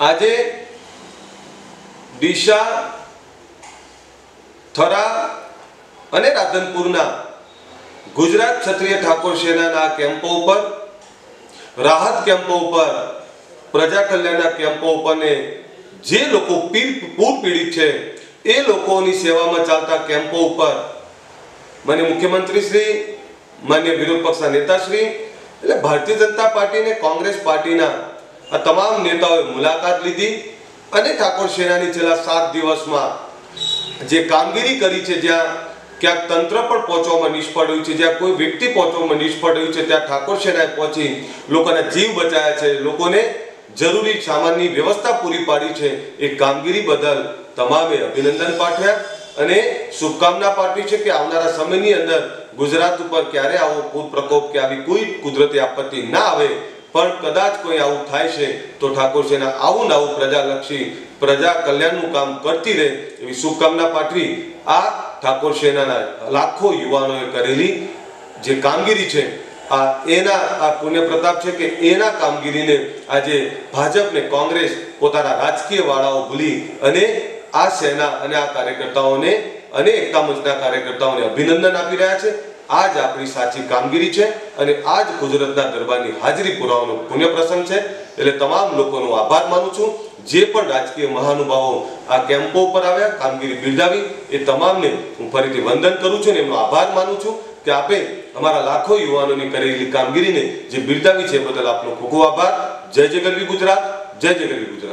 આજે ડીસા થરા અને રાધનપુરના ગુજરાત ક્ષત્રિય ઠાકોર સેનાના કેમ્પો ઉપર, રાહત કેમ્પો ઉપર, પ્રજા કલ્યાણના કેમ્પો ઉપર ને જે લોકો પીર- પીડિત છે, એ લોકોની સેવામાં ચાલતા કેમ્પો ઉપર માન્ય મુખ્યમંત્રી શ્રી, માન્ય વિરોધ પક્ષના નેતાશ્રી, એટલે ભારતીય જનતા પાર્ટી અને કોંગ્રેસ પાર્ટીના આ તમામ નેતાઓએ મુલાકાત લીધી અને ઠાકોર સેનાની છેલ્લા સાત દિવસમાં જે કામગીરી કરી છે, જ્યાં ક્યાંક તંત્ર પણ પહોંચવામાં નિષ્ફળ રહ્યું છે, જ્યાં કોઈ વ્યક્તિ પહોંચવામાં નિષ્ફળ રહ્યું છે, ત્યાં ઠાકોર સેનાએ પહોંચી લોકોના જીવ બચાવ્યા છે, લોકોને જરૂરી સામાનની વ્યવસ્થા પૂરી પાડી છે. એ કામગીરી બદલ તમામે અભિનંદન પાઠવ્યા અને શુભકામના પાઠવી છે કે આવનારા સમયની અંદર ગુજરાત ઉપર ક્યારે આવો પૂર પ્રકોપ કે આવી કોઈ કુદરતી આપત્તિ ના આવે પણ કદાચ કોઈ આવું થાય છે, તો ઠાકોર સેના આવું ને આવું પ્રજાલક્ષી પ્રજા કલ્યાણનું કામ કરતી રહે એવી શુભકામના પાઠવી આ ઠાકોર સેનાના લાખો યુવાનોએ કરેલી જે કામગીરી છે, આ એના, આ પુણ્ય પ્રતાપ છે કે એના કામગીરીને આજે ભાજપ ને કોંગ્રેસ પોતાના રાજકીય વાળાઓ ભૂલી અને આ સેના અને આ કાર્યકર્તાઓને અને એકતા મંચના કાર્યકર્તાઓને અભિનંદન આપી રહ્યા છે. આ જ આપણી સાચી કામગીરી છે અને આ જ ગુજરાતના દરબારની હાજરી પુરાવાનો પુણ્ય પ્રસંગ છે. એટલે તમામ લોકોનો આભાર માનું છું. જે પણ રાજકીય મહાનુભાવો આ કેમ્પો ઉપર આવ્યા, કામગીરી બિરદાવી, એ તમામને હું ફરીથી વંદન કરું છું અને એમનો આભાર માનું છું કે આપે અમારા લાખો યુવાનોની કરેલી કામગીરીને જે બિરદાવી છે બદલ આપનો ખૂબ આભાર. જય જય ગુજરાત, જય જય ગુજરાત.